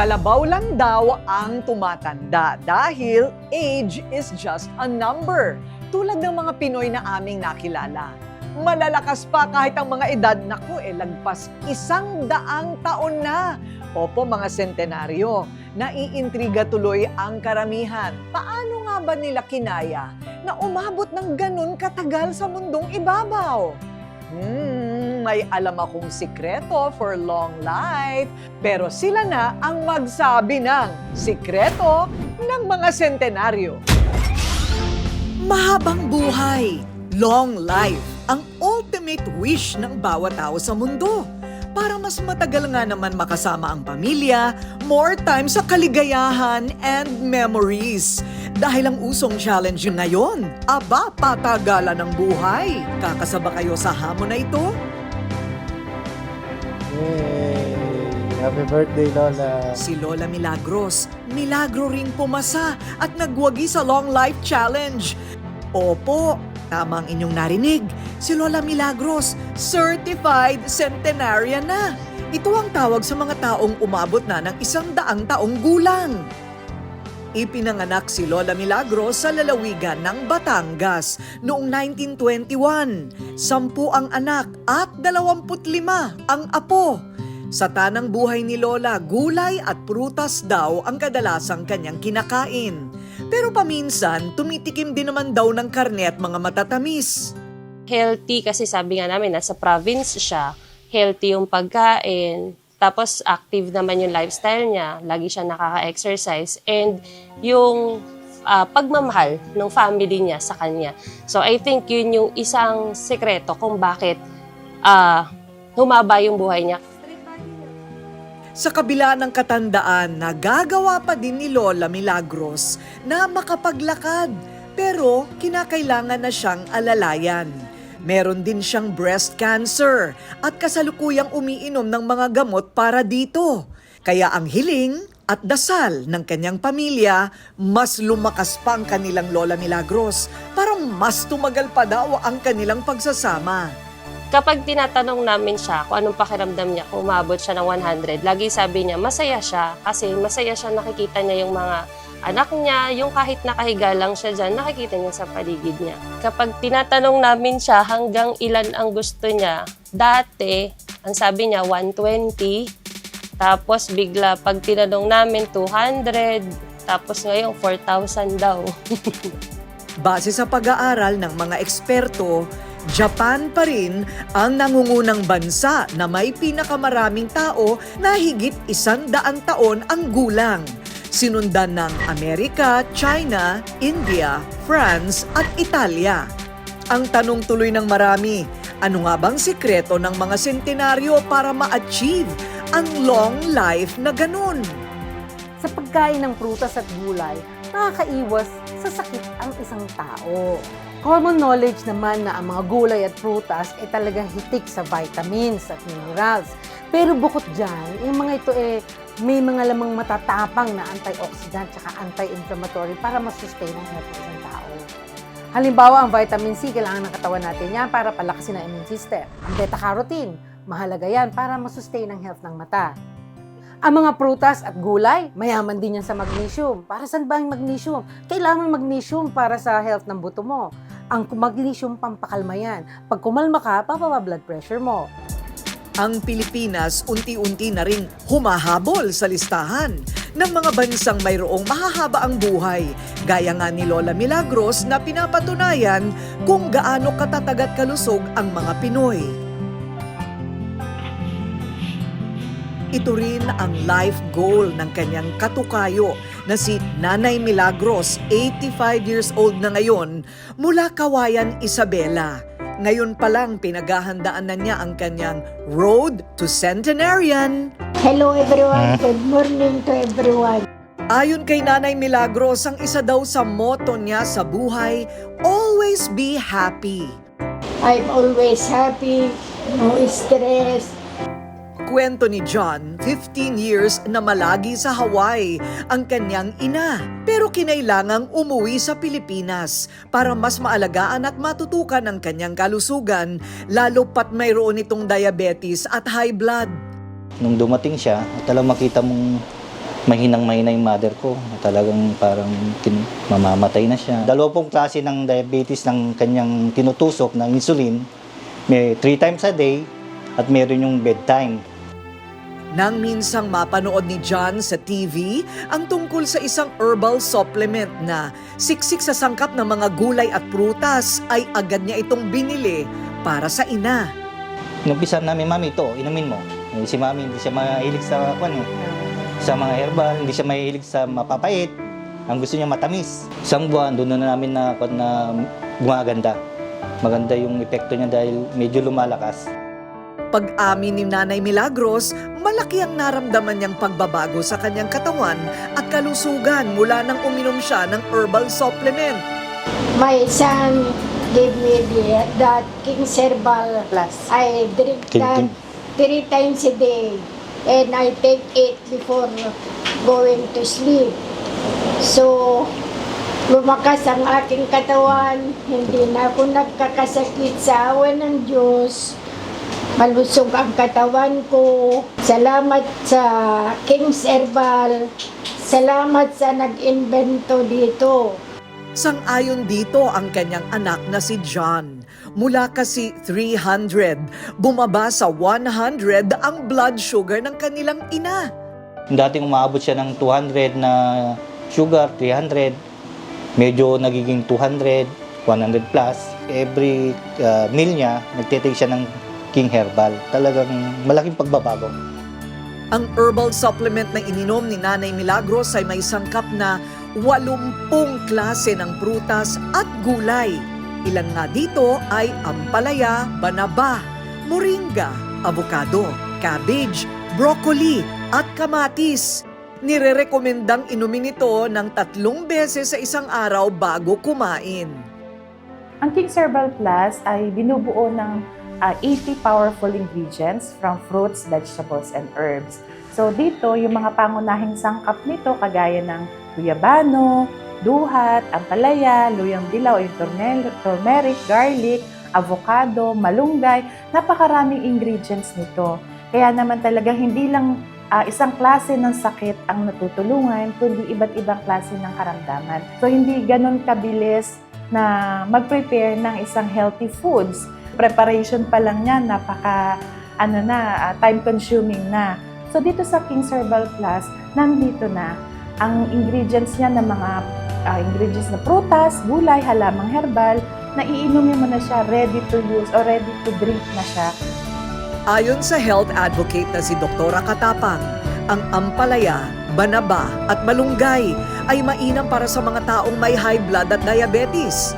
Kalabaw lang daw ang tumatanda dahil age is just a number. Tulad ng mga Pinoy na aming nakilala. Malalakas pa kahit ang mga edad, naku, eh, lagpas isang daang taon na. Opo, mga sentenaryo, naiintriga tuloy ang karamihan. Paano nga ba nila kinaya na umabot ng ganun katagal sa mundong ibabaw? Hmm, may alam akong sikreto for long life. Pero sila na ang magsabi ng sikreto ng mga sentenaryo. Mahabang buhay, long life, ang ultimate wish ng bawat tao sa mundo. Para mas matagal nga naman makasama ang pamilya, more time sa kaligayahan and memories. Dahil ang usong challenge yun ngayon, aba patagalan ng buhay. Kakasaba kayo sa hamon na ito? Yay! Happy birthday, Lola. Si Lola Milagros, milagro rin pumasa at nagwagi sa Long Life Challenge. Opo, tama ang inyong narinig. Si Lola Milagros, certified centenarian na. Ito ang tawag sa mga taong umabot na ng isang daang taong gulang. Ipinanganak si Lola Milagros sa lalawigan ng Batangas noong 1921. Sampu ang anak at 25 ang apo. Sa tanang buhay ni Lola, gulay at prutas daw ang kadalasang kanyang kinakain. Pero paminsan, tumitikim din naman daw ng karne at mga matatamis. healthy kasi sabi nga namin, nasa province siya, healthy yung pagkain, tapos active naman yung lifestyle niya, lagi siya nakaka-exercise, and yung ah, pagmamahal ng family niya sa kanya. So I think yun yung isang sekreto kung bakit ah, humaba yung buhay niya. Sa kabila ng katandaan, nagagawa pa din ni Lola Milagros na makapaglakad. Pero kinakailangan na siyang alalayan. Meron din siyang breast cancer at kasalukuyang umiinom ng mga gamot para dito. Kaya ang hiling at dasal ng kanyang pamilya, mas lumakas pa ang kanilang Lola Milagros para mas tumagal pa daw ang kanilang pagsasama. Kapag tinatanong namin siya kung anong pakiramdam niya kung umabot siya ng 100, lagi sabi niya masaya siya kasi masaya siya nakikita niya yung mga anak niya, yung kahit nakahiga lang siya dyan, nakikita niya sa paligid niya. Kapag tinatanong namin siya hanggang ilan ang gusto niya, dati, ang sabi niya 120, tapos bigla pag tinanong namin 200, tapos ngayon 4,000 daw. Base sa pag-aaral ng mga eksperto, Japan pa rin ang nangungunang bansa na may pinakamaraming tao na higit isang daang taon ang gulang. Sinundan ng Amerika, China, India, France at Italia. Ang tanong tuloy ng marami, ano nga bang sikreto ng mga sentenaryo para ma-achieve ang long life na ganun? Sa pagkain ng prutas at gulay, nakakaiwas sa sakit ang isang tao. Common knowledge naman na ang mga gulay at prutas ay talaga hitik sa vitamins at minerals. Pero bukod dyan, yung mga ito eh, may mga lamang matatapang na antioxidant at anti-inflammatory para masustain ang health ng isang tao. Halimbawa, ang vitamin C, kailangan ng katawan natin yan para palakasin ang immune system. Ang beta-carotene, mahalaga yan para masustain ang health ng mata. Ang mga prutas at gulay, mayaman din yan sa magnesium. Para saan ba ang magnesium? Kailangan magnesium para sa health ng buto mo. Ang magnesium pampakalma yan. Pag kumalma ka, papaba blood pressure mo. Ang Pilipinas unti-unti na ring humahabol sa listahan ng mga bansang mayroong mahahaba ang buhay, gaya nga ni Lola Milagros na pinapatunayan kung gaano katatag at kalusog ang mga Pinoy. Ito rin ang life goal ng kanyang katukayo na si Nanay Milagros, 85 years old na ngayon, mula Kawayan, Isabela. Ngayon pa lang pinaghahandaan na niya ang kanyang Road to Centenarian. Hello everyone, good morning to everyone. Ayon kay Nanay Milagros, ang isa daw sa motto niya sa buhay, always be happy. I'm always happy, no stress. Kwento ni John, 15 years na malagi sa Hawaii ang kanyang ina. Pero kinailangang umuwi sa Pilipinas para mas maalagaan at matutukan ang kanyang kalusugan, lalo pat mayroon itong diabetes at high blood. nung dumating siya, talagang makita mong mahinang mahina yung mother ko. Talagang parang tin- mamamatay na siya. Dalawa pong klase ng diabetes ng kanyang tinutusok ng insulin. May three times a day at meron yung bedtime. Nang minsang mapanood ni John sa TV ang tungkol sa isang herbal supplement na siksik sa sangkap ng mga gulay at prutas ay agad niya itong binili para sa ina. Inumpisa namin, mami, ito, inumin mo. Si mami, hindi siya mahilig sa, kwan, eh, sa mga herbal, hindi siya mahilig sa mapapait. Ang gusto niya matamis. Isang buwan, doon na namin na, na gumaganda. Maganda yung epekto niya dahil medyo lumalakas. Pag-amin ni Nanay Milagros, malaki ang naramdaman niyang pagbabago sa kanyang katawan at kalusugan mula nang uminom siya ng herbal supplement. My son gave me the, that King Herbal Plus. I drink King- that King. three times a day. And I take it before going to sleep. So, lumakas ang aking katawan. Hindi na ako nagkakasakit sa awa ng Diyos. Malusog ang katawan ko. Salamat sa King's Herbal. Salamat sa nag-invento dito. Sang-ayon dito ang kanyang anak na si John. Mula kasi 300, bumaba sa 100 ang blood sugar ng kanilang ina. Dating umabot siya ng 200 na sugar, 300. Medyo nagiging 200, 100 plus. Every uh, meal niya, nagtitake siya ng King Herbal. Talagang malaking pagbabago. Ang herbal supplement na ininom ni Nanay Milagros ay may sangkap na 80 klase ng prutas at gulay. Ilan nga dito ay ampalaya, banaba, moringa, avocado, cabbage, broccoli at kamatis. Nirerekomendang inumin ito ng tatlong beses sa isang araw bago kumain. Ang King's Herbal Plus ay binubuo ng ah, 80 powerful ingredients from fruits, vegetables, and herbs. So dito, yung mga pangunahing sangkap nito kagaya ng guyabano, duhat, ampalaya, luyang dilaw, turmeric, garlic, avocado, malunggay, napakaraming ingredients nito. Kaya naman talaga hindi lang ah, isang klase ng sakit ang natutulungan, kundi iba't ibang klase ng karamdaman. So hindi ganun kabilis na mag-prepare ng isang healthy foods. Preparation pa lang niya, napaka ano na, time consuming na. So dito sa King's Herbal Plus, nandito na ang ingredients niya ng mga ah, ingredients na prutas, gulay, halamang herbal, na iinumin mo na siya ready to use or ready to drink na siya Ayon sa health advocate na si Doktora Katapang, ang ampalaya, banaba at malunggay ay mainam para sa mga taong may high blood at diabetes.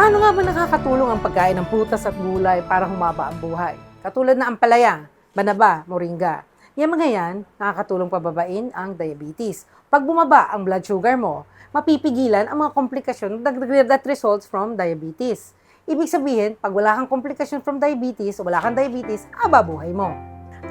Paano nga ba nakakatulong ang pagkain ng prutas at gulay para humaba ang buhay? Katulad na ampalaya, banaba, moringa. Yan mga yan, nakakatulong pababain ang diabetes. Pag bumaba ang blood sugar mo, mapipigilan ang mga komplikasyon that, results from diabetes. Ibig sabihin, pag wala kang komplikasyon from diabetes o wala kang diabetes, aba buhay mo.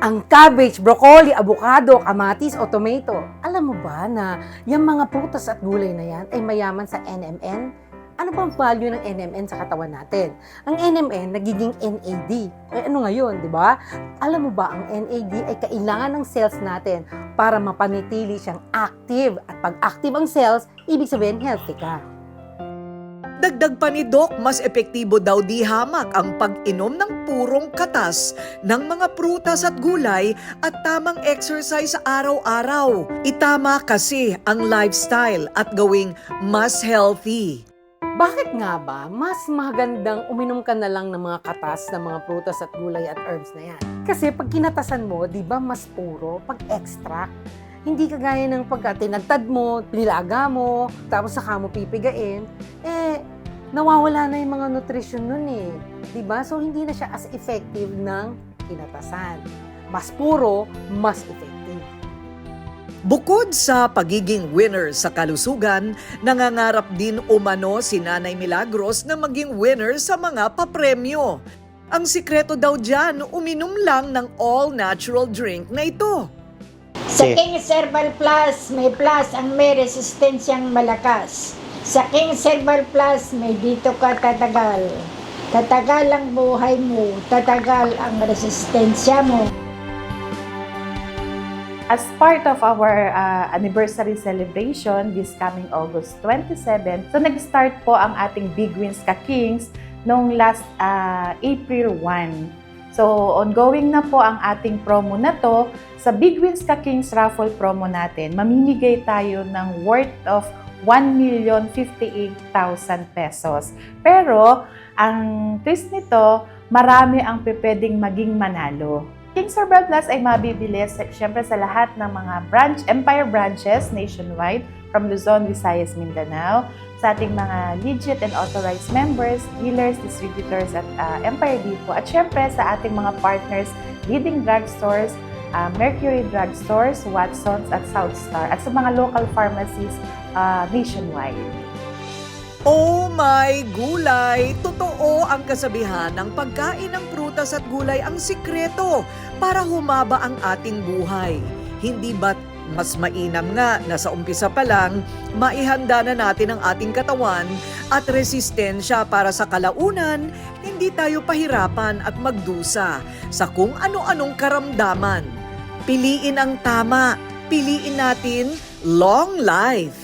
Ang cabbage, broccoli, avocado, kamatis o tomato. Alam mo ba na yung mga prutas at gulay na yan ay mayaman sa NMN? Ano bang value ng NMN sa katawan natin? Ang NMN nagiging NAD. Eh ano ngayon, di ba? Alam mo ba ang NAD ay kailangan ng cells natin para mapanitili siyang active. At pag active ang cells, ibig sabihin healthy ka. Dagdag pa ni Doc, mas epektibo daw di hamak ang pag-inom ng purong katas ng mga prutas at gulay at tamang exercise araw-araw. Itama kasi ang lifestyle at gawing mas healthy. Bakit nga ba mas magandang uminom ka na lang ng mga katas ng mga prutas at gulay at herbs na yan? Kasi pag kinatasan mo, di ba mas puro pag extract? Hindi kagaya ng pagka tinagtad mo, pinilaga mo, tapos saka mo pipigain, eh, nawawala na yung mga nutrition nun eh. Di ba? So, hindi na siya as effective ng kinatasan. Mas puro, mas effective. Bukod sa pagiging winner sa kalusugan, nangangarap din umano si Nanay Milagros na maging winner sa mga papremyo. Ang sikreto daw dyan, uminom lang ng all-natural drink na ito. Sa. King's Herbal Plus, may plus ang may resistensyang malakas. Sa King's Herbal Plus, may dito ka tatagal. Tatagal ang buhay mo, tatagal ang resistensya mo. As part of our uh, anniversary celebration this coming August 27, so nag-start po ang ating Big Wins Ka Kings noong last uh, April 1. So ongoing na po ang ating promo na to. Sa Big Wins Ka Kings raffle promo natin, mamimigay tayo ng worth of 1,058,000 pesos. Pero ang twist nito, marami ang pwedeng maging manalo. King Sorbel Plus ay mabibili sa, syempre sa lahat ng mga branch, Empire branches nationwide from Luzon, Visayas, Mindanao, sa ating mga legit and authorized members, dealers, distributors at uh, Empire Depot at syempre sa ating mga partners, leading drugstores, uh, Mercury Drugstores, Watsons at Southstar at sa mga local pharmacies uh, nationwide. Oh my gulay! Totoo ang kasabihan ng pagkain ng prutas at gulay ang sikreto para humaba ang ating buhay. Hindi ba't mas mainam nga na sa umpisa pa lang, maihanda na natin ang ating katawan at resistensya para sa kalaunan, hindi tayo pahirapan at magdusa sa kung ano-anong karamdaman. Piliin ang tama. Piliin natin long life.